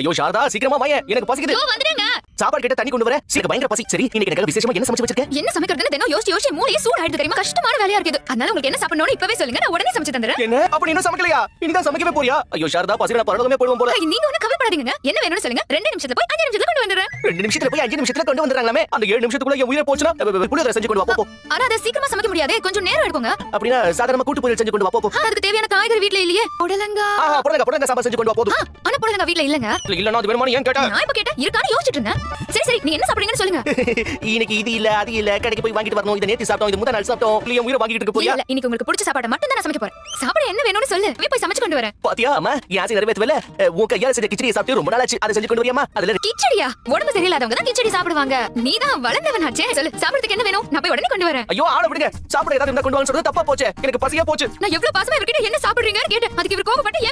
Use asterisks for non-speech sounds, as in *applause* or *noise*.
ஐயோ சாரதா சீக்கிரமா வாயே எனக்கு பசிக்குது. வந்துடுங்க சாப்பாடு கிட்ட தண்ணி கொண்டு வர. சீக்கிரம் பயங்கர பசி. சரி இன்னைக்கு எனக்கு விசேஷமா என்ன சமைச்சு வச்சிருக்கேன் என்ன சமைக்கிறதுன்னு தினம் யோசிச்சு யோசிச்சு மூளையே சூடாயிடுது தெரியுமா? கஷ்டமான வேலையா இருக்குது. அதனால உங்களுக்கு என்ன சாப்பிடணும்னு இப்பவே சொல்லுங்க. நான் உடனே சமைச்சு தந்துறேன் என்ன? அப்படி இன்னும் சமைக்கலையா? இனிதான் சமைக்கவே போறியா? ஐயோ சாரதா பசி நான் பரலோகமே போடுவோம் போல. நீங்க ஒண்ணு கவலைப்படாதீங்க என்ன வேணும்னு சொல்லுங்க. ரெண்டு நிமிஷத்துல போய் அஞ்சு நிமிஷத்துல கொண்டு ரெண்டு நிமிஷத்துல போய் அஞ்சு நிமிஷத்துல கொண்டு வந்துறாங்களாமே அந்த ஏழு நிமிஷத்துக்குள்ள என் உயிரை அஹ், புளியோதரை செஞ்சு கொண்டு வா போ, போ. ஆனா அதை சீக்கிரமா சமைக்க முடியாது? கொஞ்சம் நேரம் எடுக்குங்க. அப்படின்னா சாதாரணமா கூட்டு பொரியல் செஞ்சு கொண்டு வா போ, போ. அதுக்கு தேவையான காய்கறி வீட்ல இல்லையே? புடலங்கா. ஆ புடலங்க புடலங்க சாம்பார் செஞ்சு கொண்டு வா போதும். ஆனா புடலங்கா வீட்ல இல்லங்க. இல்லன்னா அது வேணுமான்னு ஏன் கேட்டா? நான் இப்ப யோசிச்சுட்டு இருந்தேன். சரி சரி நீங்க என்ன சாப்பிடுறீங்கன்னு சொல்லுங்க. *laughs* இன்னைக்கு இது இல்ல அது இல்ல கடைக்கு போய் வாங்கிட்டு வரணும் இதை நேத்தி சாப்பிட்டோம் இது முதல் நாள் சாப்பிட்டோம் இல்ல என் உயிரை வாங்கிட்டு இருக்க இல்ல போறியா? இல்ல இன்னைக்கு உங்களுக்கு பிடிச்ச சாப்பாடை மட்டும் தான் நான் சமைக்க போறேன். சாப்பிட என்ன வேணும்னு சொல்லு. போய் சமைச்சு கொண்டு வரேன். பாத்தியா அம்மா நிறைவேற்றவில்ல அஹ், உன் கையால செஞ்ச கிச்சடியை சாப்பிட்டு ரொம்ப நாளாச்சு. அதை செஞ்சு கொண்டு வரியாமா அதுல கிச்சடியா? உடம்பு சரியில்லாதவங்க தான் கிச்சடி சாப்பிடுவாங்க. நீ தான் வளர்ந்தவனாச்சே சொல்லு சாப்பிடுறதுக்கு என்ன வேணும்? நான் போய் உடனே கொண்டு வரேன். ஐயோ ஆள விடுங்க. சாப்பிட ஏதாவது இருந்தா கொண்டு வாங்க சொல்றது தப்பா போச்சு. எனக்கு பசியா போச்சு. நான் எவ்வளவு பாசமா இவர்கிட்ட என்ன சாப்பிடுறீங்கன்னு கேட்டேன். அதுக்கு இவர் கோபப்பட்டு